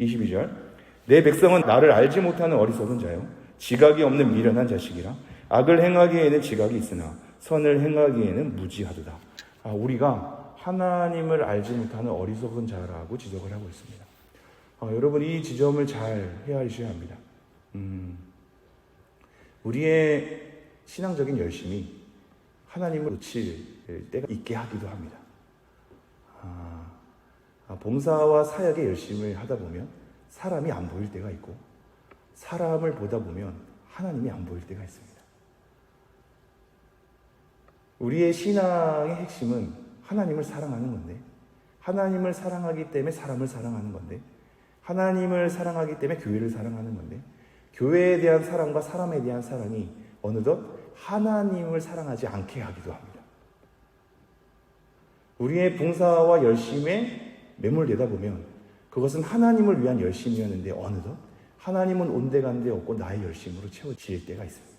22절. 내 백성은 나를 알지 못하는 어리석은 자요. 지각이 없는 미련한 자식이라. 악을 행하기에는 지각이 있으나 선을 행하기에는 무지하도다. 아, 우리가 하나님을 알지 못하는 어리석은 자라고 지적을 하고 있습니다. 아, 여러분 이 지점을 잘 헤아리셔야 합니다. 음, 우리의 신앙적인 열심이 하나님을 놓칠 때가 있게 하기도 합니다. 봉사와 사역의 열심을 하다 보면 사람이 안 보일 때가 있고 사람을 보다 보면 하나님이 안 보일 때가 있습니다. 우리의 신앙의 핵심은 하나님을 사랑하는 건데 하나님을 사랑하기 때문에 사람을 사랑하는 건데 하나님을 사랑하기 때문에 교회를 사랑하는 건데 교회에 대한 사랑과 사람에 대한 사랑이 어느덧 하나님을 사랑하지 않게 하기도 합니다. 우리의 봉사와 열심에 매몰되다 보면 그것은 하나님을 위한 열심이었는데 어느덧 하나님은 온데간데 없고 나의 열심으로 채워질 때가 있습니다.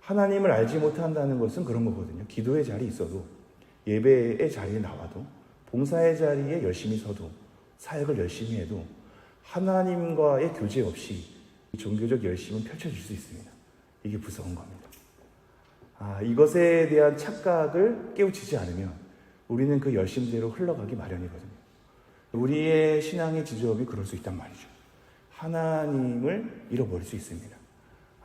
하나님을 알지 못한다는 것은 그런 거거든요. 기도의 자리에 있어도 예배의 자리에 나와도 봉사의 자리에 열심히 서도 사역을 열심히 해도 하나님과의 교제 없이 종교적 열심은 펼쳐질 수 있습니다. 이게 무서운 겁니다. 아, 이것에 대한 착각을 깨우치지 않으면 우리는 그 열심대로 흘러가기 마련이거든요. 우리의 신앙의 지점이 그럴 수 있단 말이죠. 하나님을 잃어버릴 수 있습니다.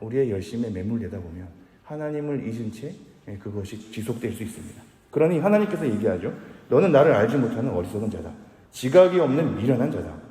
우리의 열심에 매몰되다 보면 하나님을 잊은 채 그것이 지속될 수 있습니다. 그러니 하나님께서 얘기하죠. 너는 나를 알지 못하는 어리석은 자다. 지각이 없는 미련한 자다.